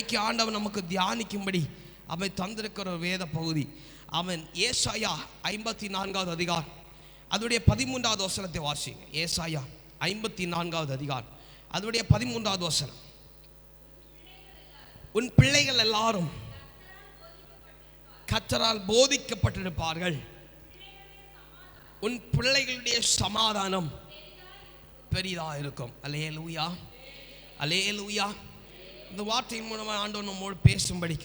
இன்னைக்கு ஆண்டவன் நமக்கு தியானிக்கும்படி அவன் தந்திருக்கிற ஒரு வேத பகுதி. அவன் ஏசாயா ஐம்பத்தி நான்காவது அதிகார். அதோடைய பதிமூன்றாவது வசனத்தை வாசிங்க. ஏசாயா ஐம்பத்தி நான்காவது அதிகார். அதோடைய பதிமூன்றாவது வசனம். உன் பிள்ளைகள் எல்லாரும் கத்தரால் போதிக்கப்பட்டிருப்பார்கள். உன் பிள்ளைகளுடைய சமாதானம் பெரிதாக இருக்கும் அலே லூயா அலே லூயா இந்த வார்த்தையின் மூலமாக ஆண்டவர் நம்மோடு பேசும்படி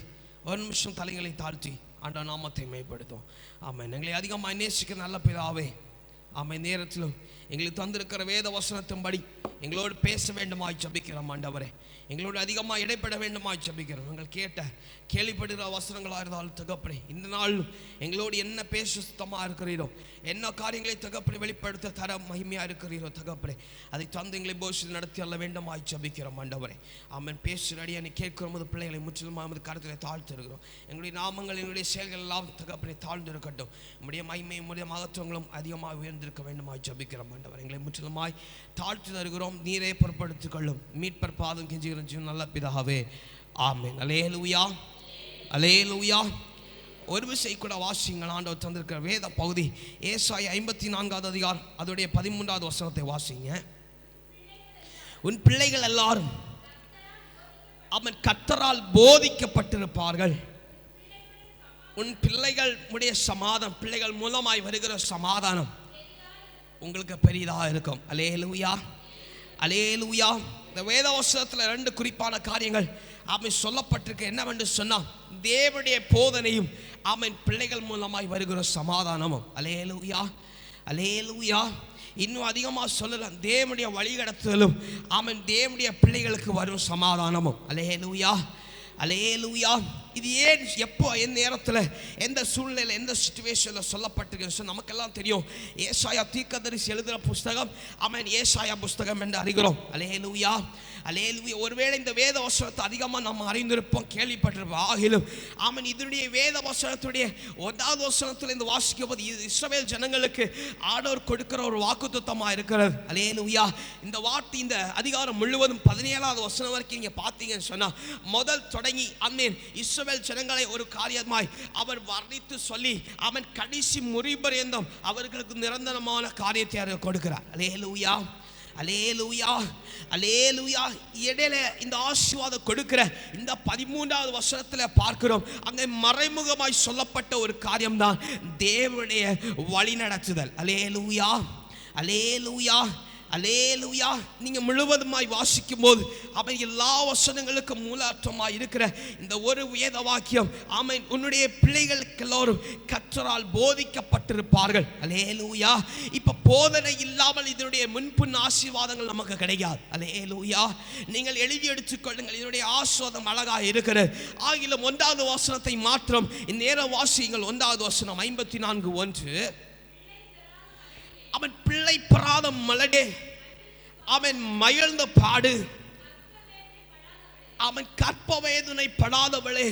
ஒரு நிமிஷம் தலைகளை தாழ்த்தி ஆண்டவர் நாமத்தை மேம்படுத்தும் ஆமாம் எங்களை அதிகமாக நேசிக்க நல்ல பிதாவே ஆமாம் நேரத்திலும் எங்களுக்கு தந்திருக்கிற வேத வசனத்தின்படி எங்களோடு பேச வேண்டுமாய் ஜபிக்கிறோம் ஆண்டவரே. எங்களோட அதிகமாக இடைப்பட வேண்டுமா ஜபிக்கிறோம். எங்கள் கேட்ட கேள்விப்படுகிற வசனங்களாக இருந்தாலும் தகப்பனே இந்த நாள் எங்களோடு என்ன பேச சுத்தமாக இருக்கிறீரோ என்ன காரியங்களை தகப்பனை வெளிப்படுத்த தர மகிமையாக இருக்கிறீரோ தகப்பனே அதை தந்து எங்களை போஷில் நடத்தி அல்ல வேண்டுமா ஜபிக்கிறோம் ஆண்டவரே. அவன் பேசுகிற அடியானை கேட்கிறோம் போது பிள்ளைகளை முற்றிலும் நமது கருத்தில் தாழ்த்திருக்கிறோம். எங்களுடைய நாமங்கள் எங்களுடைய செயல்கள் எல்லாம் தகப்பனை தாழ்ந்து இருக்கட்டும் நம்முடைய மகிமை நம்முடைய மகத்துவங்களும் அதிகமாக உயர்ந்திருக்க வேண்டுமா ஜபிக்கிறோம் ஆண்டவர். எங்களை முற்றிலுமாய் தாழ்த்தி தருகிறோம். நீரே பொருட்படுத்திக் கொள்ளும். மீட்பர் பாதம் கெஞ்சுகிற ஜீவன் நல்ல பிதாவே ஆமேன் அலே லூயா அலே லூயா ஒரு விசை கூட வாசிங்கள் ஆண்டவர் தந்திருக்கிற வேத பகுதி ஏசாய் ஐம்பத்தி நான்காவது அதிகாரம் அதோடைய பதிமூன்றாவது வசனத்தை வாசிங்க உன் பிள்ளைகள் எல்லாரும் அவன் கத்தரால் போதிக்கப்பட்டிருப்பார்கள் உன் பிள்ளைகள் உடைய சமாதானம் பிள்ளைகள் மூலமாய் வருகிற சமாதானம் உங்களுக்கு பெரிதாக இருக்கும் அலேலுயா அலேலுயா இந்த வேதவசனத்தில் ரெண்டு குறிப்பான காரியங்கள். அவன் சொல்லப்பட்டிருக்கு. என்னவென்று சொன்னால் தேவனுடைய போதனையும் அவன் பிள்ளைகள் மூலமாய் வருகிற சமாதானமும். அலேலூயா அலேலூயா இன்னும் அதிகமாக சொல்லலாம் தேவனுடைய வழிகடத்துதலும் அவன் தேவனுடைய பிள்ளைகளுக்கு வரும் சமாதானமும். அலேலூயா அலேலூயா இது ஏன் எப்போ எந்த நேரத்தில் எந்த சூழ்நிலையில் எந்த சுச்சுவேஷனில் சொல்லப்பட்டிருக்கு நமக்கெல்லாம் தெரியும். ஏசாயா தீக்கதரிசி எழுதுகிற புஸ்தகம் அவன் ஏசாயா புஸ்தகம் என்று அறிகிறோம். அலேலூயா அலேலுயா ஒருவேளை இந்த வேத வசனத்தை அதிகமாக நம்ம அறிந்திருப்போம் கேள்விப்பட்டிருப்போம். ஆகிலும் அவன் இதனுடைய வேத வசனத்துடைய ஒன்றாவது வசனத்தில் இந்த வாசிக்கும் போது இது இஸ்ரவேல் ஜனங்களுக்கு ஆடோர் கொடுக்கிற ஒரு வாக்குத்தத்தமாக இருக்கிறது. அலேலுயா இந்த வார்த்தை இந்த அதிகாரம் முழுவதும் பதினேழாவது வசனம் வரைக்கும் நீங்கள் பார்த்தீங்கன்னு சொன்னால் முதல் தொடங்கி அம்மேன் இஸ்ரவேல் ஜனங்களை ஒரு காரியமாய் அவர் வர்ணித்து சொல்லி அவன் கடைசி முறிபரியந்தம் அவர்களுக்கு நிரந்தரமான காரியத்தை அவர் கொடுக்கிறார். அலேலுயா அலே லூயா அலே லூயா இடையில இந்த ஆசீர்வாதம் கொடுக்கிற இந்த பதிமூன்றாவது வருஷத்தில் பார்க்கிறோம் அங்கே மறைமுகமாய் சொல்லப்பட்ட ஒரு காரியம்தான் தேவனுடைய வழி நடத்துதல் அலே லூயா அலேலுயா நீங்க முழுவதுமாய் வாசிக்கும் போது அவன் எல்லா வசனங்களுக்கும் மூலாற்றமாய் இருக்கிற இந்த ஒரு வேத வாக்கியம் அவன் உன்னுடைய பிள்ளைகளுக்கு எல்லோரும் கற்றரால் போதிக்கப்பட்டிருப்பார்கள். அலேலுயா இப்ப போதனை இல்லாமல் இதனுடைய முன்பின் ஆசீர்வாதங்கள் நமக்கு கிடைக்காது. அலேலுயா நீங்கள் எழுதி எடுத்துக்கொள்ளுங்கள் இதனுடைய ஆஸ்வாதம் அழகாக இருக்கிறது. ஆகிலும் ஒன்றாவது வசனத்தை மாத்திரம் இந்நேரம் வாசியுங்கள். ஒன்றாவது வசனம் ஐம்பத்தி நான்கு ஒன்று. அவன் பிள்ளை பெறாத மலடே அவன் மயழ்ந்த பாடு அவன் கற்ப வேதனை படாதவளே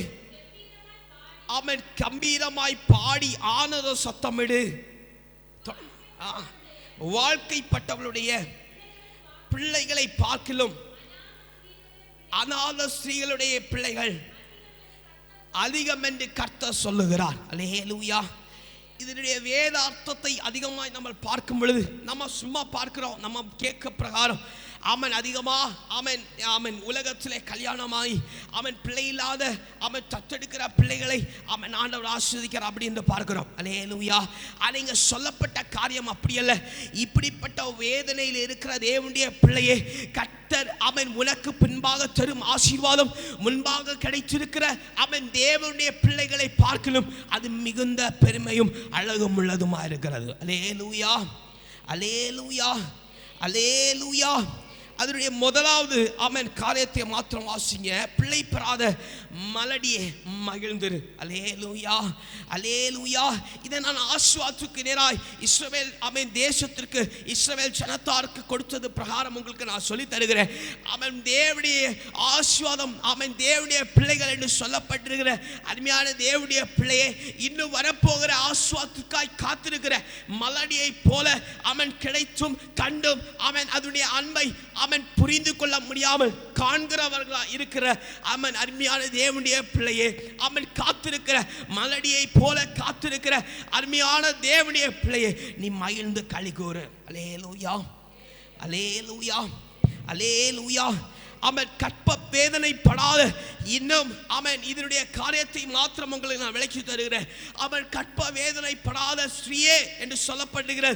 அவன் கம்பீரமாய் பாடி ஆனத சத்தமிடு. ஆ, வாழ்க்கைப்பட்டவளுடைய பிள்ளைகளை பார்க்கிலும் அநாத ஸ்திரீகளுடைய பிள்ளைகள் அதிகம் என்று கர்த்த சொல்லுகிறார். அலேலூயா இதனுடைய வேத அர்த்தத்தை அதிகமாய் நம்ம பார்க்கும் பொழுது நம்ம சும்மா பார்க்கிறோம் நம்ம கேட்க பிரகாரம். அவன் அதிகமாக அவன் அவன் உலகத்திலே கல்யாணமாய் அவன் பிள்ளை இல்லாத அவன் தத்தெடுக்கிற பிள்ளைகளை அவன் ஆண்டவர் ஆஸ்வதிக்கிறார் அப்படின்னு பார்க்கிறோம். அலேலூயா ஆனால் இங்க சொல்லப்பட்ட காரியம் அப்படி அல்ல. இப்படிப்பட்ட வேதனையில் இருக்கிற தேவனுடைய பிள்ளையே கத்தர் அவன் உனக்கு பின்பாக தரும் ஆசீர்வாதம் முன்பாக கிடைத்திருக்கிற அவன் தேவனுடைய பிள்ளைகளை பார்க்கணும். அது மிகுந்த பெருமையும் அழகும் உள்ளதுமா இருக்கிறது. அலேலூயா அலே லூயா அதனுடைய முதலாவது அவன் காரியத்தை மாத்திரம் வாசிங்க. பிள்ளை பெறாத மலடியே மகிழ்ந்திரு. அலே லூயா இதை நான் ஆஸ்வாத்துக்கு நேராய் இஸ்ரவேல் அவன் தேசத்திற்கு இஸ்ரவேல் ஜனத்தாருக்கு கொடுத்தது பிரகாரம் உங்களுக்கு நான் சொல்லி தருகிறேன். அவன் தேவடைய ஆஸ்வாதம் அவன் தேவடைய பிள்ளைகள் என்று சொல்லப்பட்டிருக்கிற அருமையான தேவடைய பிள்ளையே இன்னும் வரப்போகிற ஆஸ்வாத்துக்காய் காத்திருக்கிற மலடியை போல அவன் கிடைத்தும் கண்டும் அவன் அதனுடைய அன்பை அவன் அவன் புரிந்து கொள்ள முடியாமல் காண்கிறவர்களா இருக்கிற அவன் அருமையான தேவனுடைய பிள்ளையே அவன் காத்திருக்கிற மலடியை போல காத்திருக்கிற அருமையான தேவனுடைய பிள்ளையே நீ மகிழ்ந்து களி கூறு. அலே லூயா அலே லூயா அலே லூயா அவன் கற்ப வேதனைப்படாத இன்னும் அவன் இதனுடைய காரியத்தை மாத்திரம் உங்களுக்கு நான் விளக்கி தருகிறேன். அவன் கற்ப வேதனைப்படாத ஸ்ரீயே என்று சொல்லப்படுகிற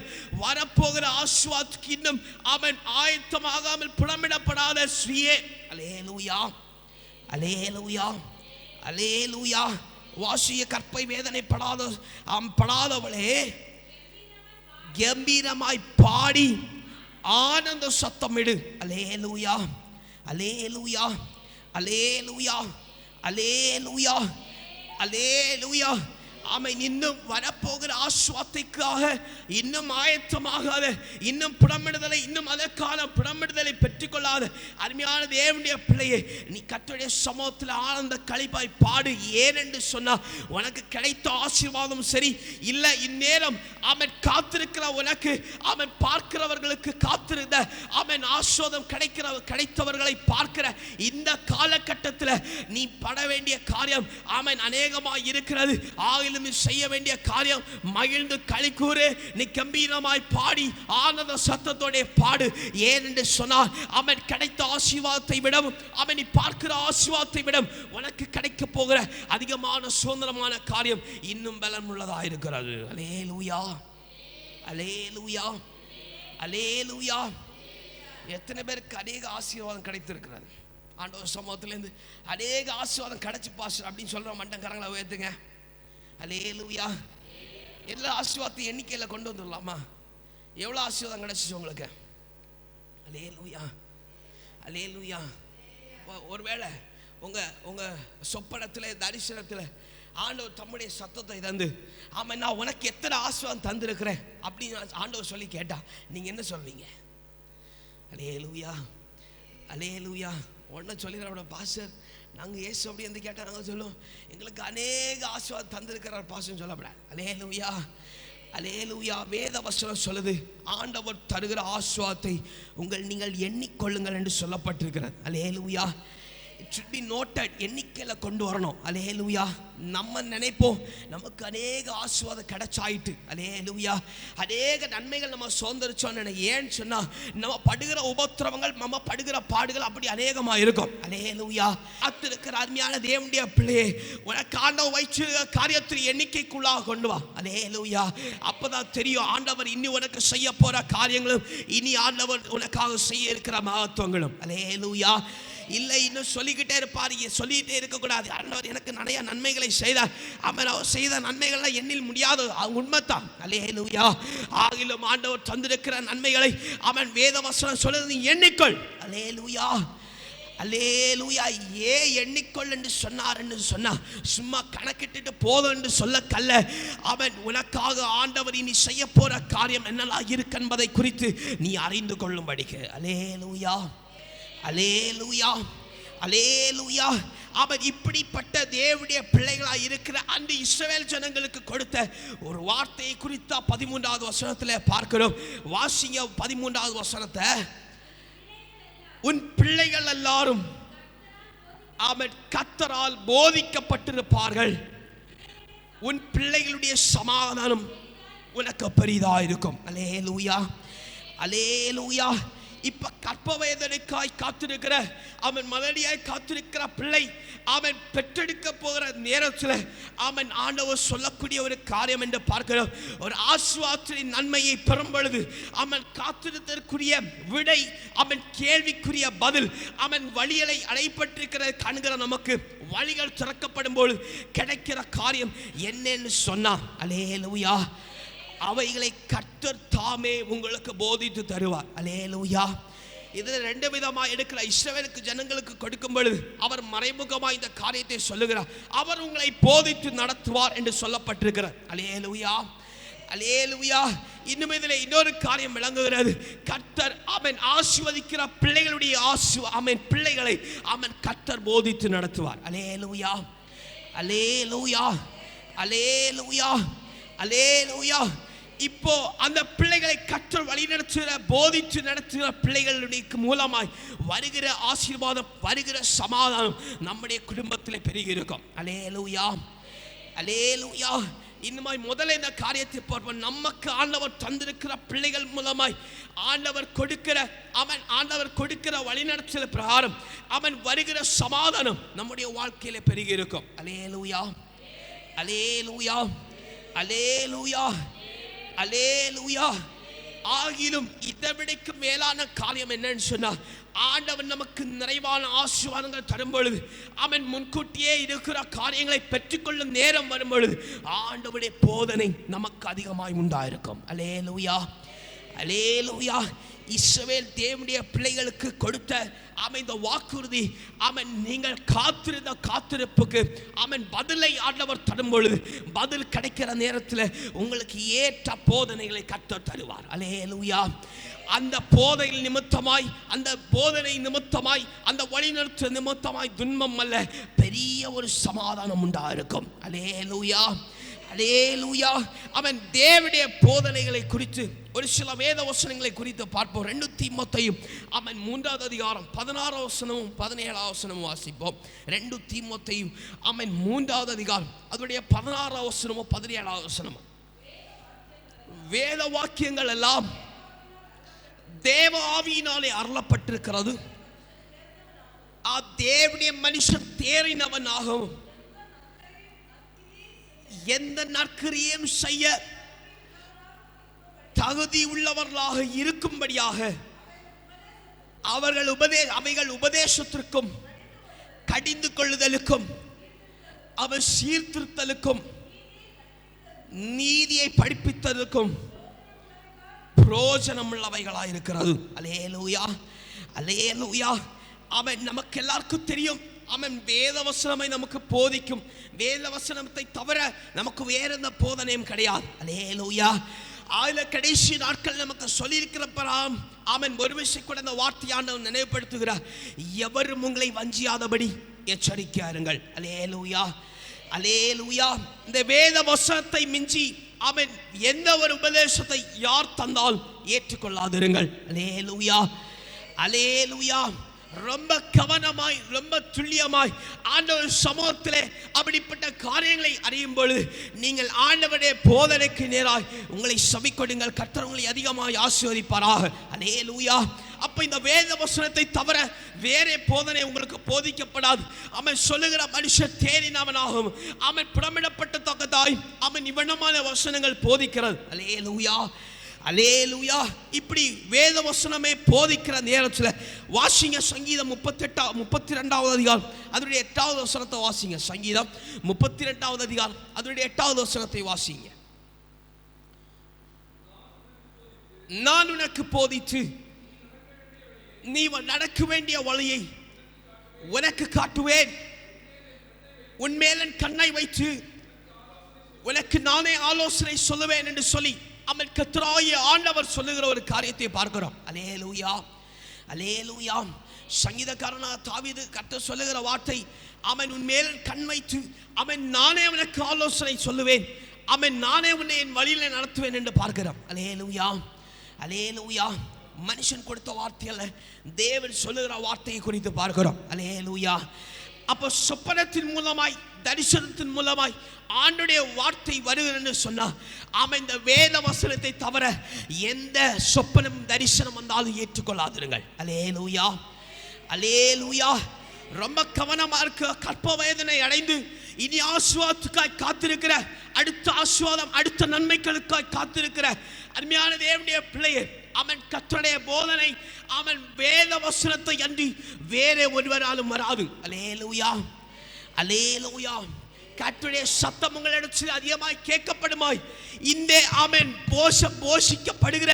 வரப்போகிற ஆஸ்வாத்துக்கு இன்னும் அவன் ஆயத்தமாகாமல் புலமிடப்படாத ஸ்ரீயே. அலேலூயா அலேலூயா அலேலூயா வாசிய கற்பை வேதனைப்படாத அவன் படாதவளே. கம்பீரமாய் பாடி ஆனந்த சத்தமிடு. Hallelujah hallelujah hallelujah hallelujah hallelujah அவன் இன்னும் வரப்போகிற ஆஸ்வாத்தைக்காக இன்னும் ஆயத்தமாகாத இன்னும் புடமிடுதலை இன்னும் அதற்கான புடமிடுதலை பெற்றுக்கொள்ளாத அருமையான தேவனுடைய பிள்ளையே நீ கத்துடைய சமூகத்தில் ஆனந்த கழிப்பாய் பாடு ஏனென்று சொன்னா உனக்கு கிடைத்த ஆசீர்வாதம் சரி இல்லை இந்நேரம் அவன் காத்திருக்கிற உனக்கு அவன் பார்க்கிறவர்களுக்கு காத்திருந்த அவன் ஆஸ்வாதம் கிடைக்கிற கிடைத்தவர்களை பார்க்கிற இந்த காலகட்டத்தில் நீ பட வேண்டிய காரியம் அவன் அநேகமாக இருக்கிறது. ஆகிலும் நீ செய்ய வேண்டிய காரியம் மகிழ்ந்து களி கூறு நீ கம்பீரமாய் பாடி ஆனந்த சத்தத்தோட பாடு. ஏனென்று சொன்னால் அவன் கிடைத்த ஆசீர்வாதத்தை விடவும் அவன் நீ பார்க்கிற ஆசீர்வாதத்தை விடவும் உனக்கு கிடைக்க போகிற அதிகமான சுதந்திரமான காரியம் இன்னும் பலன் உள்ளதா இருக்கிறது அலே லூயா அலே லூயா அலே லூயா எத்தனை பேருக்கு அநேக ஆசீர்வாதம் கிடைத்திருக்கிறது. ஆண்டவர் சமூகத்துலேருந்து அநேக ஆசீர்வாதம் கிடைச்சு பாசு அப்படின்னு சொல்ற மண்டங்காரங்களை உயர்த்துங்க. அலேலுயா எல்லா ஆசீர்வாதத்தையும் எண்ணிக்கையில் கொண்டு வந்துடலாமா எவ்வளோ ஆசீர்வாதம் கிடச்சிச்சு உங்களுக்கு? அலேலுயா அலேலுயா ஒருவேளை உங்க உங்க சொப்பனத்தில் தரிசனத்தில் ஆண்டவர் தம்முடைய சத்தத்தை தந்து ஆமாம் நான் உனக்கு எத்தனை ஆசீர்வாதம் தந்திருக்கிறேன் அப்படின்னு ஆண்டவர் சொல்லி கேட்டா நீங்கள் என்ன சொல்வீங்க? அலேலுயா அலேலுயா ஒன்றும் சொல்லிடுறேன் பாஸ்டர். நாங்கள் ஏசு அப்படி வந்து கேட்டால் நாங்கள் சொல்லுவோம் எங்களுக்கு அநேக ஆசீர்வாதம் தந்திருக்கிறார் பாசம் சொல்லப்பட அலே லூயா அலே லூயா வேத வசனம் சொல்லுது. ஆண்டவர் தருகிற ஆசுவாத்தை உங்கள் நீங்கள் எண்ணிக்கொள்ளுங்கள் என்று சொல்லப்பட்டிருக்கிறது. அலேலுயா. இட் should be எண்ணிக்கையில் கொண்டு வரணும். அலேலுயா நம்ம நினைப்போம் நமக்கு அநேக ஆசுவாதம் கிடைச்சாயிட்டு. அலேலுயா அநேக நன்மைகள் நம்ம சுதந்திரிச்சோன்னு ஏன்னு சொன்னா நம்ம படுகிற உபத்திரவங்கள் நம்ம படுகிற பாடுகள் அப்படி அநேகமாக இருக்கும். அலே லூயா அத்திருக்கிற அருமையான தேவனுடைய பிள்ளையே உனக்கு வயிற்று காரியத்தின் எண்ணிக்கைக்குள்ளாக கொண்டு வா. அலேலுயா அப்பதான் தெரியும் ஆண்டவர் இனி உனக்கு செய்ய போற காரியங்களும் இனி ஆண்டவர் உனக்காக செய்ய இருக்கிற மகத்துவங்களும். அலே லூயா இல்லை இன்னும் சொல்லிக்கிட்டே இருப்பார். சொல்லிக்கிட்டே இருக்கக்கூடாது. ஆண்டவர் எனக்கு நிறைய நன்மைகளை செய்தார். அவன் அவர் செய்த நன்மைகள்லாம் எண்ணில் முடியாது. அது உண்மைத்தான் அலேலுயா ஆகிலும் ஆண்டவர் தந்திருக்கிற நன்மைகளை அவன் வேத வசனம் எண்ணிக்கொள் நீ எண்ணிக்கொள். அலேலுயா அலேலுயா ஏ எண்ணிக்கொள் என்று சொன்னார் என்று சொன்னா சும்மா கணக்கிட்டுட்டு போதும் என்று சொல்ல கல்ல அவன் உனக்காக ஆண்டவர் இனி செய்ய போற காரியம் என்னெல்லாம் இருக்கு என்பதை குறித்து நீ அறிந்து கொள்ளும்படிக்கு. அலே லூயா அலேலுயா அவர் இப்படிப்பட்ட தேவனுடைய பிள்ளைகளாக இருக்கிற அந்த இஸ்ரவேல் ஜனங்களுக்கு கொடுத்த ஒரு வார்த்தையை குறித்தா பதிமூன்றாவது வசனத்தில் பார்க்கிறோம். வாசிங்க பதிமூன்றாவது வசனத்தை. உன் பிள்ளைகள் எல்லாரும் அவன் கத்தரால் போதிக்கப்பட்டிருப்பார்கள். உன் பிள்ளைகளுடைய சமாதானம் உனக்கு பெரிதாக இருக்கும் அலேலூயா அலேலூயா இப்ப கற்ப வேதனைக்காய் காத்திருக்கிற அவன் மலடியாய் காத்திருக்கிற பிள்ளை அவன் பெற்றெடுக்க போகிற நேரத்தில் அவன் ஆண்டவர் சொல்லக்கூடிய ஒரு காரியம் என்று பார்க்கிறோம். ஒரு ஆசுவாத்திரின் நன்மையை பெறும் பொழுது அவன் காத்திருத்தற்குரிய விடை அவன் கேள்விக்குரிய பதில் அவன் வழிகளை அடைப்பட்டிருக்கிற காண்கிற நமக்கு வழிகள் திறக்கப்படும் பொழுது கிடைக்கிற காரியம் என்னன்னு சொன்னா அலேலூயா அவைகளை கர்த்தர் தாமே உங்களுக்கு போதித்து தருவார். அலேலூயா இதில் ரெண்டு விதமாக எடுக்கிற இஸ்ரவேலுக்கு ஜனங்களுக்கு கொடுக்கும் பொழுது அவர் மறைமுகமாக இந்த காரியத்தை சொல்லுகிறார். அவர் உங்களை போதித்து நடத்துவார் என்று சொல்லப்பட்டிருக்கிறார் அலேலூயா அலேலுயா இன்னும் இதில் இன்னொரு காரியம் விளங்குகிறது. கர்த்தர் அவன் ஆசிர்வதிக்கிற பிள்ளைகளுடைய ஆசு அவன் பிள்ளைகளை அவன் கர்த்தர் போதித்து நடத்துவார். அலேலுயா அலேலுயா அலேலுயா அலேலுயா இப்போ அந்த பிள்ளைகளை கற்று வழி நடத்துகிற போதித்து நடத்துகிற பிள்ளைகளுடைய மூலமாய் வருகிற ஆசீர்வாதம் வருகிற சமாதானம் நம்முடைய குடும்பத்தில் பெருகி இருக்கும் அலேலூயா அலேலூயா மாதிரி முதல்ல இந்த காரியத்தை பார்ப்போம். நமக்கு ஆண்டவர் தந்திருக்கிற பிள்ளைகள் மூலமாய் ஆண்டவர் கொடுக்கிற அவன் ஆண்டவர் கொடுக்கிற வழிநடத்தல பிரகாரம் அவன் வருகிற சமாதானம் நம்முடைய வாழ்க்கையில பெருகி இருக்கும் அலேலூயா அலேலூயா அலேலூயா அலேலுயா ஆகிலும் இதை விடைக்கு மேலான காரியம் என்னன்னு சொன்னா ஆண்டவன் நமக்கு நிறைவான ஆசீர்வாதங்கள் தரும் பொழுது அவன் முன்கூட்டியே இருக்கிற காரியங்களை பெற்றுக்கொள்ளும் நேரம் வரும் பொழுது ஆண்டவனுடைய போதனை நமக்கு அதிகமாய் உண்டாயிருக்கும். அலேலூயா அலேலூயா இஸ்ரவேல் தேவனுடைய பிள்ளைகளுக்கு கொடுத்த அவன் இந்த வாக்குறுதி. அவன் நீங்கள் காத்திருந்த காத்திருப்புக்கு. அவன் பதிலை ஆண்டவர் தரும் பொழுது பதில் கிடைக்கிற நேரத்தில் உங்களுக்கு ஏற்ற போதனைகளை கத்த தருவார். அலேலூயா அந்த போதையில் நிமித்தமாய் அந்த போதனை நிமித்தமாய் அந்த வழிநடத்து நிமித்தமாய் துன்பம் அல்ல பெரிய ஒரு சமாதானம் உண்டா இருக்கும் அலேலூயா அவன் தேவடைய போதனைகளை குறித்து ஒரு சில வேத வசனங்களை குறித்து பார்ப்போம். ரெண்டு தீமத்தையும் அவன் மூன்றாவது அதிகாரம் பதினாறு வசனமும் பதினேழாம் வசனமும் வாசிப்போம். ரெண்டு தீமத்தையும் அவன் மூன்றாவது அதிகாரம் அதனுடைய பதினாறாம் வசனமும் பதினேழாம் வசனமும். வேத வாக்கியங்கள் எல்லாம் தேவ ஆவியினாலே அருளப்பட்டிருக்கிறது. ஆ தேவனுடைய மனுஷன் தேறினவனாகவும் எந்த நற்கிரியும் செய்ய தகுதி உள்ளவர்களாக இருக்கும்படியாக அவர்கள் உபதே அவைகள் உபதேசத்திற்கும் கடிந்து கொள்ளுதலுக்கும் அவர் சீர்திருத்தலுக்கும் நீதியை படிப்பித்ததற்கும் பிரயோஜனம் உள்ளவைகளாக இருக்கிறது அலேலூயா அலேலூயா அவன் நமக்கு எல்லாருக்கும் தெரியும். அவன் வேத வசனமை நமக்கு போதிக்கும். வேத வசனத்தை தவிர நமக்கு வேற எந்த போதனையும் கிடையாது. அலேலூயா அதுல கடைசி நாட்கள் நமக்கு சொல்லியிருக்கிறப்பறாம் அவன் ஒரு விஷயம் கூட அந்த வார்த்தையாண்டவன் நினைவுபடுத்துகிறார். எவரும் உங்களை வஞ்சியாதபடி எச்சரிக்கையாருங்கள் அலே லூயா இந்த வேத வசனத்தை மிஞ்சி அவன் எந்த ஒரு உபதேசத்தை யார் தந்தால் ஏற்றுக்கொள்ளாதிருங்கள். அலே லூயா அலே லூயா ரொம்ப கவனமாய் ரொம்ப துல்லியமாய் ஆண்டவர் சமூகத்திலே அப்படிப்பட்ட காரியங்களை அறியும் பொழுது நீங்கள் ஆண்டவருடைய போதனைக்கு நேராய் உங்களை சபிக்கொடுங்கள். கர்த்தர் உங்களை அதிகமாய் ஆசீர்வதிப்பாராக. அலேலூயா அப்போ இந்த வேத வசனத்தை தவிர வேறே போதனை உங்களுக்கு போதிக்கப்படாது. அவன் சொல்லுகிற மனுஷன் தேறினவனாகும் அவன் புறமிடப்பட்டத்தக்கதாய் அவன் இவனமான வசனங்கள் போதிக்கிறது. Hallelujah hallelujah. இப்படி வேத வசனமே போதிக்கிற நேரத்தில் வாசிங்க சங்கீதம் முப்பத்தெட்டா முப்பத்தி ரெண்டாவது அதிகாரம். அதனுடைய எட்டாவது வசனத்தை வாசிங்க. சங்கீதம் முப்பத்தி ரெண்டாவது அதிகாரம். அதனுடைய எட்டாவது வசனத்தை வாசிங்க. நான் உனக்கு போதித்து நீ நடக்க வேண்டிய வழியை உனக்கு காட்டுவேன். உன்மேலன் கண்ணை வைத்து உனக்கு நானே ஆலோசனை சொல்லுவேன் என்று சொல்லி அமல் கத்ராய ஆண்டவர் சொல்லுகிற ஒரு காரியத்தை பார்க்கிறோம். அலேலூயா அலேலூயா சங்கீதக்காரனா தாவிது கத்த சொல்லுகிற வார்த்தை அவன் உன் மேல் கண் வைத்து அவன் நானே அவனுக்கு ஆலோசனை சொல்லுவேன். அவன் நானே உன்னை என் வழியில நடத்துவேன் என்று பார்க்கிறோம். அலே லூயா மனுஷன் கொடுத்த வார்த்தையல்ல தேவன் சொல்லுகிற வார்த்தையை குறித்து பார்க்கிறோம். அலேலூயா அப்போ சொப்பனத்தின் மூலமாய் தரிசனத்தின் மூலமாய் ஆண்டுடைய வார்த்தை வருகிறது சொன்னா அவன் இந்த வேத வசனத்தை தவிர எந்த சொப்பனம் தரிசனம் வந்தாலும் ஏற்றுக்கொள்ளாதிருங்கள். அலே லூயா அலே லூயா ரொம்ப கவனமாக இருக்க கற்ப வேதனை அடைந்து இனி ஆசுவாத்துக்காய் காத்திருக்கிற அடுத்த ஆசுவாதம் அடுத்த நன்மைகளுக்காய் காத்திருக்கிற அருமையான தேவனுடைய பிள்ளையை அவன் கத்தடைய போதனை அவன் வேத வசனத்தை அன்றி வேற ஒருவராலும் வராது. அலேலூயா அலேலூயா கற்றுடைய சத்தம் உங்களிடத்தில் அதிகமாய் கேட்கப்படுமாய். இந்த ஆமன் போஷ போஷிக்கப்படுகிற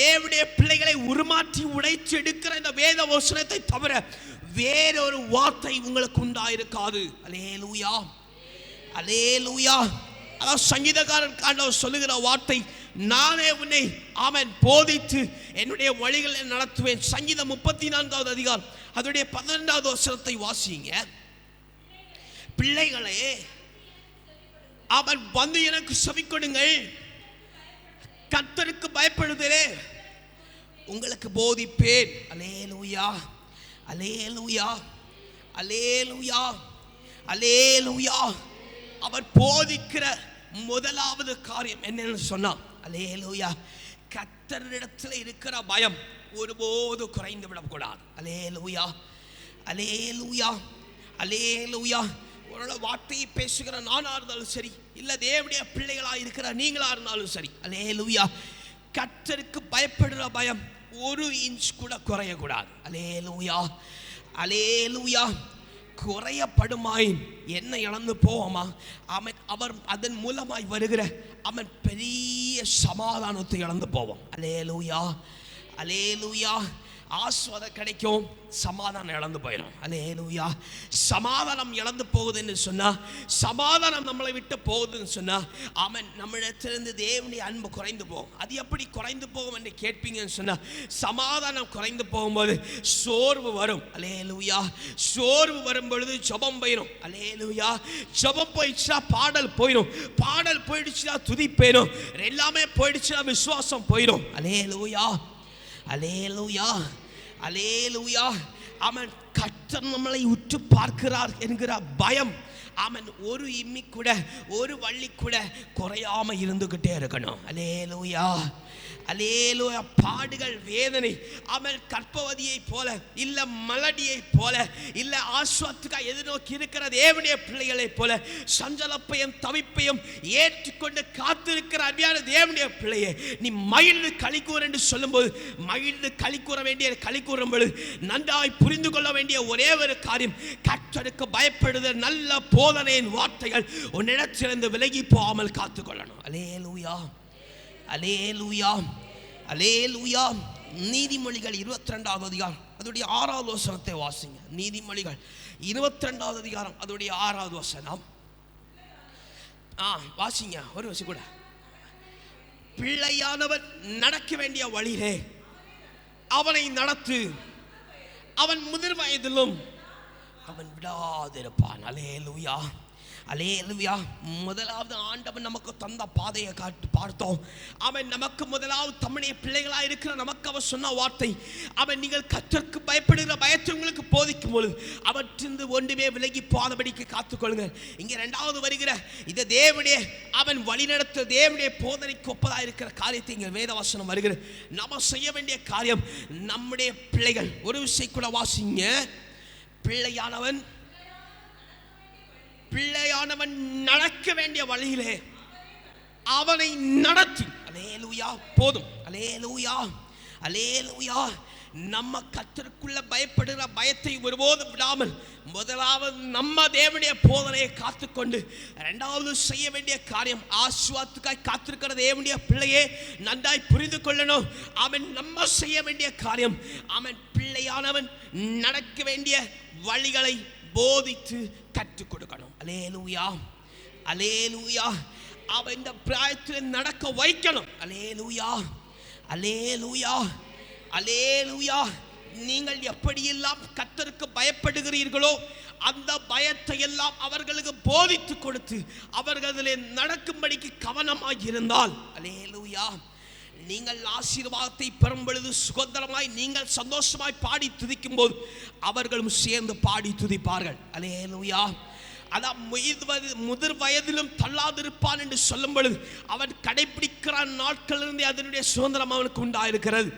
தேவடைய பிள்ளைகளை உருமாற்றி உடைத்து எடுக்கிற இந்த வேத வசனத்தை தவிர வேறொரு வார்த்தை உங்களுக்கு உண்டாயிருக்காது. அலேலூயா அலேலூயா அதாவது சங்கீதக்காரன் காண்டவர் சொல்லுகிற வார்த்தை நானே உன்னை அவன் போதித்து என்னுடைய வழிகளை நடத்துவேன். சங்கீதம் முப்பத்தி நான்காவது அதிகாரம் அதனுடைய பதினெண்டாவது வசனத்தை வாசிங்க. பிள்ளைகளே அவன் வந்து எனக்கு செவிக்கொடுங்கள் கர்த்தருக்கு பயப்படுதலே. உங்களுக்கு போதிப்பேன். அலே லூயா அலே லூயா அலே லூயா அலே லூயா அவர் போதிக்கிற முதலாவது காரியம் என்னன்னு சொன்னா அலேலுயா கத்தரிடத்தில் இருக்கிற பயம் ஒருபோது குறைந்து விடக்கூடாது. அலேலுயா அலே லூயா ஒரு வார்த்தையை பேசுகிற நானாக இருந்தாலும் சரி இல்லை தேவடைய பிள்ளைகளாக இருக்கிற நீங்களாக இருந்தாலும் சரி அலேலுயா கத்தருக்கு பயப்படுற பயம் ஒரு இன்ச் கூட குறையக்கூடாது. அலேலுயா அலேலுயா குறையப்படுமாயின் என்ன இழந்து போவோமா? அவன் அவர் அதன் மூலமாய் வருகிற அவன் பெரிய சமாதானத்தை இழந்து போவோம் அலேலூயா அலேலூயா ஆஸ்வாதம் கிடைக்கும் சமாதானம் இழந்து போயிடும் அலேலுயா சமாதானம் இழந்து போகுதுன்னு சொன்னால் சமாதானம் நம்மளை விட்டு போகுதுன்னு சொன்னால் அவன் நம்மளிடத்திலிருந்து தேவனுடைய அன்பு குறைந்து போகும். அது எப்படி குறைந்து போகும் என்று கேட்பீங்கன்னு சொன்னால் சமாதானம் குறைந்து போகும்போது சோர்வு வரும். அலேலுயா சோர்வு வரும் பொழுது ஜபம் போயிடும் அலேலுயா ஜபம் போயிடுச்சுன்னா பாடல் போயிடும் பாடல் போயிடுச்சுன்னா துதி போயிடும் எல்லாமே போயிடுச்சுன்னா விசுவாசம் போயிடும் அலேலுயா அலேலுயா அலேலுயா அவன் கர்த்தர் நம்மளை உற்று பார்க்கிறார் என்கிற பயம். அவன் ஒரு இம்மி கூட ஒரு வள்ளி கூட குறையாம இருந்துகிட்டே இருக்கணும். அலேலுயா அலேலோய பாடுகள் வேதனை அவள் கற்பவதியை போல இல்ல மலடியை போல இல்ல ஆஸ்வாத்துக்கா எதிர்நோக்கி இருக்கிற தேவனுடைய பிள்ளைகளை போல சஞ்சலப்பையும் தவிப்பையும் ஏற்றுக்கொண்டு காத்திருக்கிற அருமையான தேவனுடைய பிள்ளையே நீ மகிழ்ந்து களி என்று சொல்லும்போது மகிழ்ந்து களி கூற வேண்டிய களி கூறும் பொழுது நன்றாய் புரிந்து கொள்ள வேண்டிய ஒரே ஒரு காரியம் கற்றருக்கு பயப்படுதல் நல்ல போதனையின் வார்த்தைகள் உன்னிடத்திலிருந்து விலகி போகாமல் காத்துக்கொள்ளணும். அலே லூயா அலே லூயா நீதிமொழிகள் இருபத்தி ரெண்டாவது அதிகாரம். அதோடைய ஆறாவது வசனத்தை வாசிங்க. நீதிமொழிகள் இருபத்தி ரெண்டாவது அதிகாரம் அதோடைய ஆறாவது வசனம். ஆ வாசிங்க. ஒரு வசி கூட. பிள்ளையானவன் நடக்க வேண்டிய வழியிலே அவனை நடத்து. அவன் முதிர் வயதிலும் அவன் விடாதிருப்பான். அலே லூயா அலேலுவியா முதலாவது ஆண்டவன் நமக்கு தந்த பாதையை காட்டு பார்த்தோம். அவன் நமக்கு முதலாவது தம்முடைய பிள்ளைகளாக இருக்கிற நமக்கு அவன் சொன்ன வார்த்தை. அவன் நீங்கள் கற்றற்கு பயப்படுகிற பயத்தை உங்களுக்கு போதிக்கும் பொழுது அவற்றிருந்து ஒன்றுமே விலகி போதபடிக்கு காத்துக்கொள்ளுங்க இங்கே ரெண்டாவது வருகிற இந்த தேவனே அவன் வழிநடத்த தேவனுடைய போதனைக்கு ஒப்பதாக இருக்கிற காரியத்தை இங்கே வேதவாசனம் வருகிறது. நம்ம செய்ய வேண்டிய காரியம் நம்முடைய பிள்ளைகள். ஒரு விஷயம் கூட வாசிங்க. பிள்ளையானவன் பிள்ளையானவன் நடக்க வேண்டிய வழியிலே அவனை நடத்தி. அலேலுயா போதும். Hallelujah hallelujah. நம்ம கத்திற்குள்ள பயப்படுகிற பயத்தை ஒருபோதும் விடாமல் முதலாவது நம்ம தேவனுடைய போதனையை காத்துக்கொண்டு இரண்டாவது செய்ய வேண்டிய காரியம் ஆசுவாத்துக்காய் காத்திருக்கிற தேவனுடைய பிள்ளையே நன்றாய் புரிந்து கொள்ளணும். அவன் நம்ம செய்ய வேண்டிய காரியம் அவன் பிள்ளையானவன் நடக்க வேண்டிய வழிகளை போதித்து கற்றுக் கொடுக்கணும். அலேலூயா அலேலூயா அவன் இந்த பிராயத்தில் நடக்க வைக்கணும். அலேலூயா அலேலூயா அலேலூயா நீங்கள் எப்படியெல்லாம் கத்தருக்கு பயப்படுகிறீர்களோ அந்த பயத்தை எல்லாம் அவர்களுக்கு போதித்து கொடுத்து அவர்கள் நடக்கும்படிக்கு கவனமாக இருந்தால். அலேலூயா நீங்கள் ஆசீர்வாதத்தை பெறும் பொழுது சுதந்திரமாய் நீங்கள் சந்தோஷமாய் பாடி துதிக்கும் போது அவர்களும் சேர்ந்து பாடி துதிப்பார்கள். அலேலூயா அதான் முதிர் வயது முதிர் வயதிலும் தள்ளாதிருப்பான் என்று சொல்லும் பொழுது அவன் கடைபிடிக்கிறான் நாட்களிலிருந்து அதனுடைய சுதந்திரம் அவனுக்கு உண்டாயிருக்கிறது.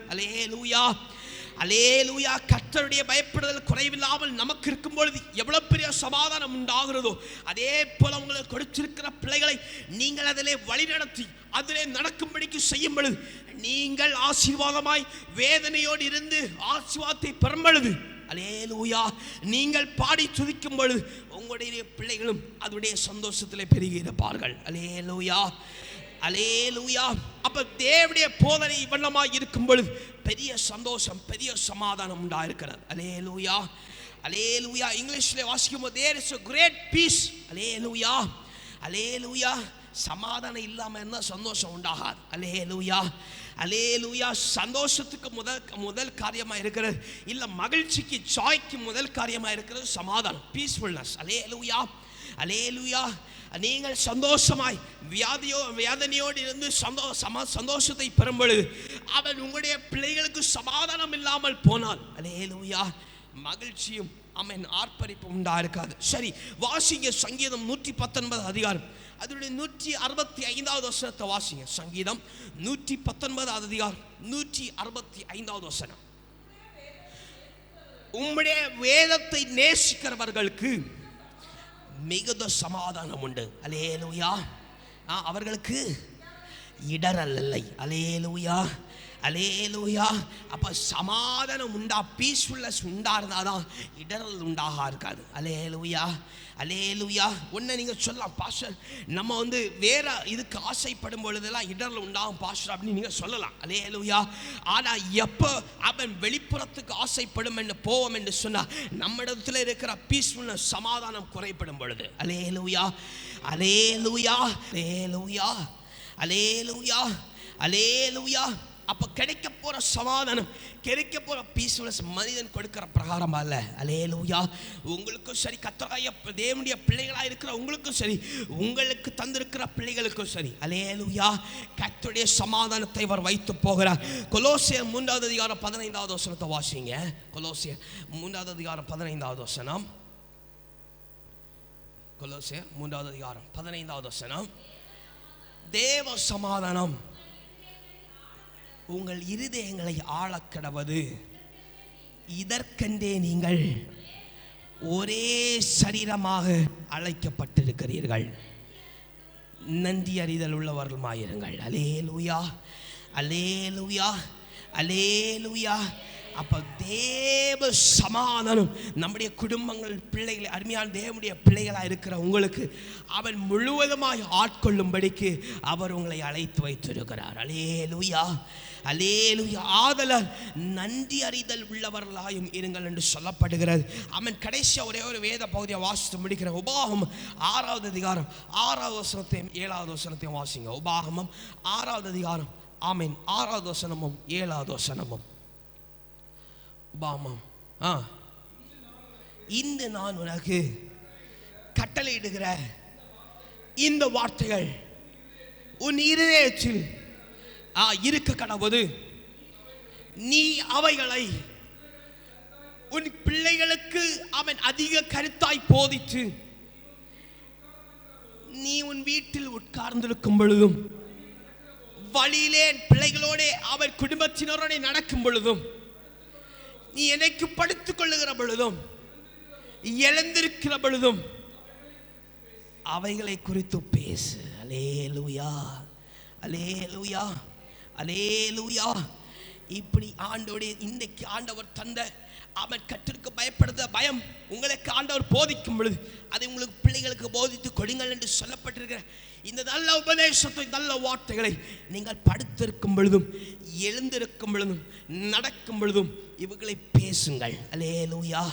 அலே லூயா கற்றருடைய பயப்படுதல் குறைவில்லாமல் நமக்கு இருக்கும் பொழுது எவ்வளவு பெரிய சமாதானம் உண்டாகிறதோ அதே போல உங்களுக்கு கொடுத்திருக்கிற பிள்ளைகளை நீங்கள் அதிலே வழிநடத்தி அதிலே நடக்கும்படிக்கு செய்யும் பொழுது நீங்கள் ஆசீர்வாதமாய் வேதனையோடு இருந்து ஆசீர்வாதத்தை பெறும் பொழுது அலேலூயா நீங்கள் பாடி துதிக்கும் பொழுது உங்களுடைய பிள்ளைகளும் அதனுடைய சந்தோஷத்தில் பெருகி இருப்பார்கள். அலே லூயா அப்போ தேவடைய போதனை இவ்வளமாக இருக்கும் பொழுது பெரிய சந்தோஷம் பெரிய சமாதானம் உண்டாயிருக்கிறது. அலே லூயா அலே லூயா இங்கிலீஷில் வாசிக்கும் போது there is a great peace hallelujah hallelujah லூயா சமாதானம் இல்லாமல் இருந்தால் சந்தோஷம் உண்டாகாது. அலே லூயா அலேலூயா அலேலூயா சந்தோஷத்துக்கு முதல் முதல் காரியமா இருக்கிறது. இல்லை மகிழ்ச்சிக்கு ஜாய்க்கு முதல் காரியமா இருக்கிறது சமாதானம் பீஸ்ஃபுல்னஸ் அலேலூயா அலேலூயா நீங்கள் சந்தோஷமாய் வியாதியோ வேதனையோடு இருந்து சந்தோ சம சந்தோஷத்தை பெறும் பொழுது அவன் உங்களுடைய பிள்ளைகளுக்கு சமாதானம் இல்லாமல் போனால். அலேலூயா மகிழ்ச்சியும் அவன் ஆர்ப்பரிப்பும் உண்டா இருக்காது சரி வாசிங்க சங்கீதம் நூற்றி பத்தொன்பது அதிகாரம். அதனுடைய நூற்றி அறுபத்தி ஐந்தாவது வசனத்தை வாசிங்க. சங்கீதம் நூற்றி பத்தொன்பதாவது அதிகாரம் நூற்றி அறுபத்தி ஐந்தாவது வசனம். உம்முடைய வேதத்தை நேசிக்கிறவர்களுக்கு மிகுந்த சமாதானம் உண்டு. அலேலுயா. அவர்களுக்கு இடரல் இல்லை. அலேலுயா. அலேலுயா. அப்போ சமாதானம் உண்டா? பீஸ்ஃபுல்னஸ் உண்டா இருந்தாதான் இடரல் உண்டாக இருக்காது. அலேலுயா. அலேலுயா. ஒன்று நீங்கள் சொல்லலாம் பாஸ்டர் நம்ம வந்து வேற இதுக்கு ஆசைப்படும் பொழுதெல்லாம் இடரல் உண்டாகும் பாஸ்டர் அப்படின்னு நீங்கள் சொல்லலாம். அலேலுயா. ஆனால் எப்போ அவன் வெளிப்புறத்துக்கு ஆசைப்படும் என்று போவோம் என்று சொன்னால் நம்மிடத்தில் இருக்கிற பீஸ்ஃபுல்னஸ் சமாதானம் குறைப்படும் பொழுது. அலேலுயா. அலேலுயா. அலேலுயா. அலேலுயா. அலேலுயா. அப்போ கிடைக்க போகிற சமாதானம் கிடைக்க போகிற பீஸ்ஃபுல்னஸ் மனிதன் கொடுக்கிற பிரகாரம் அல்ல. அலேலுயா உங்களுக்கும் சரி கத்தராய தேவனுடைய பிள்ளைகளாக இருக்கிற உங்களுக்கும் சரி உங்களுக்கு தந்திருக்கிற பிள்ளைகளுக்கும் சரி அலேலுயா கத்துடைய சமாதானத்தை அவர் வைத்து போகிறார். கொலோசியர் மூன்றாவது அதிகாரம் பதினைந்தாவது வசனத்தை வாசிங்க. கொலோசியர் மூன்றாவது அதிகாரம் பதினைந்தாவது வசனம். கொலோசியர் மூன்றாவது அதிகாரம் பதினைந்தாவது வசனம். தேவ சமாதானம். உங்கள் இருதயங்களை ஆளக்கடவது இதற்கென்றே நீங்கள் ஒரே சரீரமாக அழைக்கப்பட்டிருக்கிறீர்கள். நன்றி அறிதல் உள்ளவர்களுமாயிருங்கள் அலே லூயா அலே லூயா அலே லூயா அப்போ தேவ சமாதானம் நம்முடைய குடும்பங்கள் பிள்ளைகளை அருமையான தேவனுடைய பிள்ளைகளாக இருக்கிற உங்களுக்கு அவன் முழுவதுமாய் ஆட்கொள்ளும்படிக்கு அவர் உங்களை அழைத்து வைத்திருக்கிறார். அலே லூயா அலேலுயா ஆதலால் நன்றி அறிதல் உள்ளவர்களாயும் இருங்கள் என்று சொல்லப்படுகிறது. அவன் கடைசியாக ஒரே ஒரு வேத பகுதியை வாசித்து முடிக்கிற உபாகம் ஆறாவது அதிகாரம் ஆறாவது வசனத்தையும் ஏழாவது வசனத்தையும் வாசிங்க. உபாகமம் ஆறாவது அதிகாரம் ஆமீன். ஆறாவது வசனமும் ஏழாவது வசனமும். உபாகமம் ஆ. இந்த நான் உனக்கு கட்டளையிடுகிற இந்த வார்த்தைகள் உன் இருதயத்தில் ஆ இருக்க கடவுது நீ அவைகளை உன் பிள்ளைகளுக்கு அவன் அதிக கருத்தாய் போதித்து நீ உன் வீட்டில் உட்கார்ந்திருக்கும் பொழுதும் வழியிலே பிள்ளைகளோட அவன் குடும்பத்தினரோட நடக்கும் பொழுதும் நீ என்னைக்கு படுத்துக் கொள்ளுகிற பொழுதும் எழுந்திருக்கிற பொழுதும் அவைகளை குறித்து பேசு. அலே ஊயா அலே லூயா அலே லூயா இப்படி ஆண்டோடைய இன்றைக்கு ஆண்டவர் தந்த அவர் கற்றிற்கு பயப்படுத பயம் உங்களுக்கு ஆண்டவர் போதிக்கும் பொழுது அதை உங்களுக்கு பிள்ளைகளுக்கு போதித்து கொடுங்கள் என்று சொல்லப்பட்டிருக்கிற இந்த நல்ல உபதேசத்தை நல்ல வார்த்தைகளை நீங்கள் படுத்திருக்கும் பொழுதும் எழுந்திருக்கும் பொழுதும் நடக்கும் பொழுதும் இவர்களை பேசுங்கள். அலேலுயா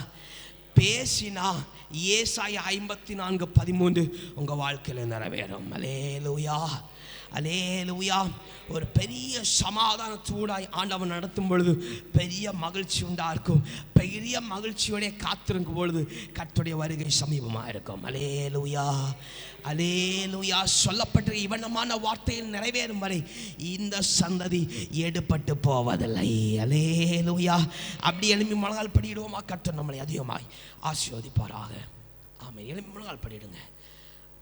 பேசினா ஏசாய ஐம்பத்தி நான்கு பதிமூன்று உங்கள் வாழ்க்கையில் நிறைவேறும். அலே லூயா அலேலுயா ஒரு பெரிய சமாதானத்தூடாய் ஆண்டவன் நடத்தும் பொழுது பெரிய மகிழ்ச்சி உண்டாக இருக்கும் பெரிய மகிழ்ச்சியோடைய காத்திருக்கும் பொழுது கத்துடைய வருகை சமீபமாக இருக்கும். அலேலுயா அலேலுயா சொல்லப்பட்ட இவனமான வார்த்தையில் நிறைவேறும் வரை இந்த சந்ததி எடுபட்டு போவதில்லை. அலேலுயா அப்படி எழுப்பி முழங்கால் படியிடுவோமா? கற்று நம்மளை அதிகமாய் ஆசீர்வதிப்பாராக. ஆமென். எழுப்பி முழங்கால் படிவிடுங்க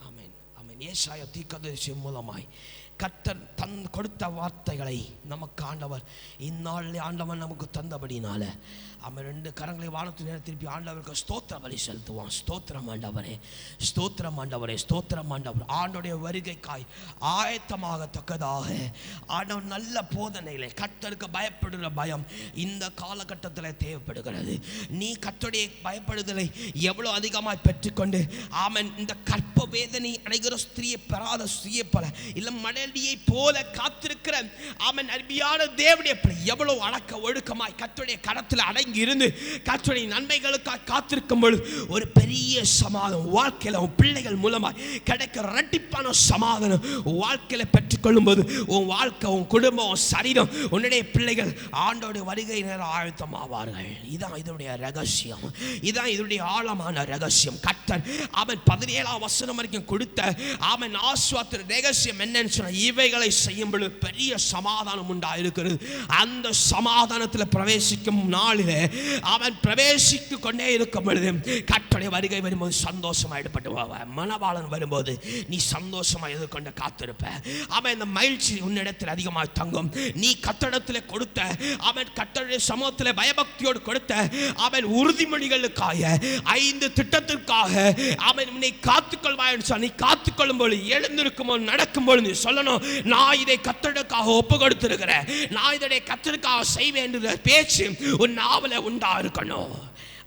ஆமேன். ஆமேன். ஏசாய தீக்கதரிசி மூலமாய் கத்தர் தன் கொடுத்த வார்த்தைகளை நமக்கு ஆண்டவர் இந்நாளில் ஆண்டவன் நமக்கு தந்தபடினால அவன் ரெண்டு கரங்களை வானத்து நேரம் திருப்பி ஆண்டவருக்கு ஸ்தோத்திர வழி செலுத்துவான். ஸ்தோத்திரம் ஆண்டவரே ஸ்தோத்திரம் ஆண்டவரே ஸ்தோத்திரம் ஆண்டவர். ஆண்டோடைய வருகைக்காய் ஆயத்தமாகத்தக்கதாக. ஆண்டவர் நல்ல போதனைகளை கத்தருக்கு பயப்படுகிற பயம் இந்த காலகட்டத்தில் தேவைப்படுகிறது. நீ கத்தோடைய பயப்படுதலை எவ்வளோ அதிகமாக பெற்றுக்கொண்டு ஆமன் இந்த கற்ப வேதனை அடைகிற ஸ்திரியை பெறாத ஸ்திரியை போல இல்லை மடலியை போல காத்திருக்கிற ஆமன் அருமையான தேவனுடைய எவ்வளோ எவ்வளவு அடக்க ஒழுக்கமாய் கர்த்தருடைய கடத்தில் அடங்கி இருந்து கற்றுடைய நன்மைகளுக்காக காத்திருக்கும் பொழுது ஒரு பெரிய சமாதானம் வாழ்க்கையில் உன் பிள்ளைகள் மூலமாக கிடைக்கிற ரெட்டிப்பான சமாதானம் வாழ்க்கையில் பெற்றுக்கொள்ளும் போது உன் வாழ்க்கை உன் குடும்பம் உன் சரீரம் உன்னுடைய பிள்ளைகள் ஆண்டோடைய வருகை நேரம் ஆழ்த்தமாவார்கள் இதான் இதனுடைய ரகசியம். இதான் இதனுடைய ஆழமான ரகசியம். கர்த்தர் அவன் பதினேழாம் வசனம் வரைக்கும் கொடுத்த அவன் ஆஸ்வாத்திர ரகசியம் என்னன்னு சொன்ன இவைகளை செய்யும் பொழுது பெரிய சமாதானம் உண்டாயிருக்கிறது. அந்த சமாதானத்தில் பிரவேசிக்கும் நாளில் அவன் பிரவேசித்து கொண்டே இருக்கும் பொழுது கட்டுடைய வருகை வரும்போது சந்தோஷமாக ஈடுபட்டு போவ மனவாளன் வரும்போது நீ சந்தோஷமாக எதிர்கொண்டு காத்திருப்ப. அவன் இந்த மகிழ்ச்சி உன்னிடத்தில் அதிகமாக தங்கும். நீ கத்தடத்தில் கொடுத்த அவன் கத்தடைய சமூகத்தில் பயபக்தியோடு கொடுத்த அவன் உறுதிமொழிகளுக்காக ஐந்து திட்டத்திற்காக அவன் உன்னை காத்துக்கொள்வாய் சொன்ன நீ காத்துக்கொள்ளும் பொழுது எழுந்திருக்கும் போது நடக்கும் பொழுது சொல்லணும் நான் இதை கத்தடக்காக ஒப்பு கொடுத்திருக்கிறேன் நான் இதனை கத்தருக்காக செய்வேன் என்ற பேச்சு உன் நாவல் உண்டா இருக்கணும்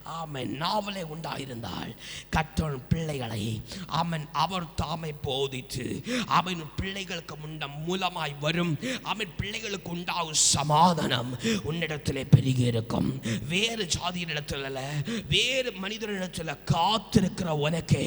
ஆமன். நாவலே உண்டாயிருந்தால் கற்றோன் பிள்ளைகளை அவன் அவர் தாமை போதித்து அவன் பிள்ளைகளுக்கு முன்ன மூலமாய் வரும் அவன் பிள்ளைகளுக்கு உண்டாகும் சமாதானம் உன்னிடத்திலே பெருகி இருக்கும். வேறு ஜாதியினிடத்தில் வேறு மனிதனிடத்தில் காத்திருக்கிற உனக்கு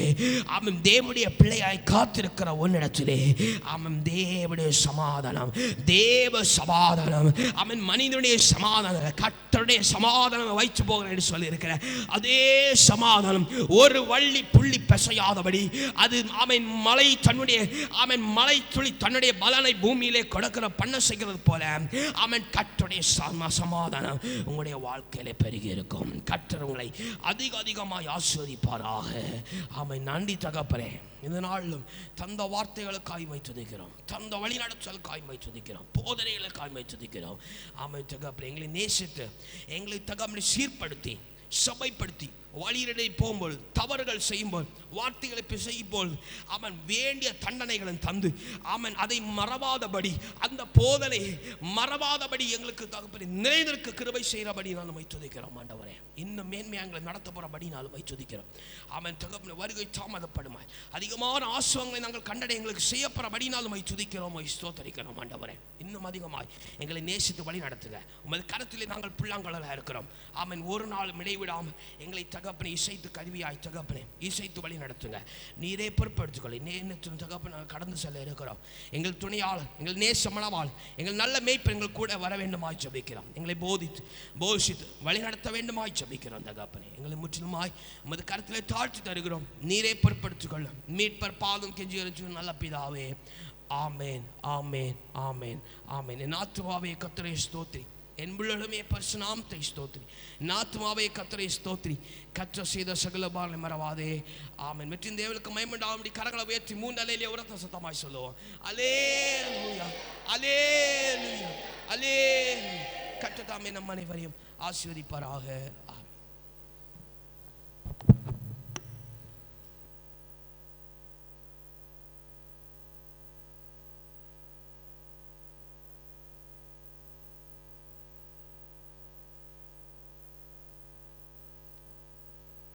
அவன் தேவனுடைய பிள்ளையாய் காத்திருக்கிற உன்னிடத்திலே அவன் தேவனுடைய சமாதானம் தேவ சமாதானம் அவன் மனிதனுடைய சமாதானம் கத்தருடைய சமாதானம் வைத்து போகிறேன் என்று சொல்லியிருக்கிறேன் அதே சமாதானம். ஒரு வள்ளி புள்ளி பெசையாதபடி அது அவன் மலை தன்னுடைய அவன் மலை துளி தன்னுடைய பலனை பூமியிலே கொடுக்கிற பண்ண செய்கிறது போல அவன் கத்தருடைய சம- சமாதானம் உங்களுடைய வாழ்க்கையிலே பெருகி இருக்கும். கத்தர் உங்களை அதிக அதிகமாக ஆஸ்வதிப்பாராக அவன் நன்றி தகப்பறே இந்த நாளிலும் தந்த வார்த்தைகளுக்காய் மை துதிக்கிறோம் தந்த வழிநடத்தலுக்காய் மை துதிக்கிறோம் போதனைகளுக்காய் மை துதிக்கிறோம் ஆமை தகப்பறேன் எங்களை நேசித்து எங்களை தகப்பனை சீர்படுத்தி सबै पड़ती। வழியிலே போகும்போது தவறுகள் செய்யும்போது வார்த்தைகளை பிசையும்போது அவன் வேண்டிய தண்டனைகளை தந்து அவன் அதை மறவாதபடி அந்த போதனை மறவாதபடி எங்களுக்கு தகப்பனை நிறைந்திருக்க கிருபை செய்கிறபடி நான் மை துதிக்கிறோம் ஆண்டவரே. இன்னும் மேன்மையாங்களை நடத்த போகிறபடி நான் மை துதிக்கிறோம். அவன் தகப்பனை வருகை தாமதப்படுமாய். அதிகமான ஆசுவங்களை நாங்கள் கண்டடை எங்களுக்கு செய்யப்படுறபடி நான் மை துதிக்கிறோம் மை ஸ்தோத்தரிக்கிறோம் ஆண்டவரே. இன்னும் அதிகமாய் எங்களை நேசித்து வழி நடத்துக உமது கருத்திலே நாங்கள் பிள்ளாங்களாக இருக்கிறோம். அவன் ஒரு நாள் இடைவிடாமல் எங்களை தகப்பனை இசைத்து கருவியாய் தகப்பனை இசைத்து வழி நடத்துங்க. நீரே பொறுப்படுத்திக்கொள்ளி நேரத்தின் தகப்பனை நாங்கள் கடந்து செல்ல இருக்கிறோம். எங்கள் துணையால் எங்கள் நேசமனவாள் எங்கள் நல்ல மேய்ப்பர் எங்கள் கூட வர வேண்டுமாய் ஜபிக்கிறோம். எங்களை போதித்து போஷித்து வழி நடத்த வேண்டுமாய் ஜபிக்கிறோம் தகப்பனே. எங்களை முற்றிலுமாய் உமது கருத்தில் தாழ்த்தி தருகிறோம். நீரே பொறுப்படுத்திக்கொள்ளும் மீட்பர் பாதம் கெஞ்சி நல்ல பிதாவே. ஆமேன் ஆமேன் ஆமேன் ஆமேன். என் ஆத்துவாவே கத்தரை ஸ்தோத்திரி. என் உள்ளமே பரிசுநாமத்தை ஸ்தோத்திரி. நாத்மாவே கத்தரை ஸ்தோத்திரி. கற்ற செய்த சகல பாரலை மறவாதே. ஆமென். வெற்றின் தேவனுக்கு மயமண்டாமடி கரங்களை உயர்த்தி மூன்று அலையிலே உரத்த சத்தமாய் சொல்லுவோம். அலே அலே அலே கற்ற தாமே நம் அனைவரையும் ஆசீர்வதிப்பாராக.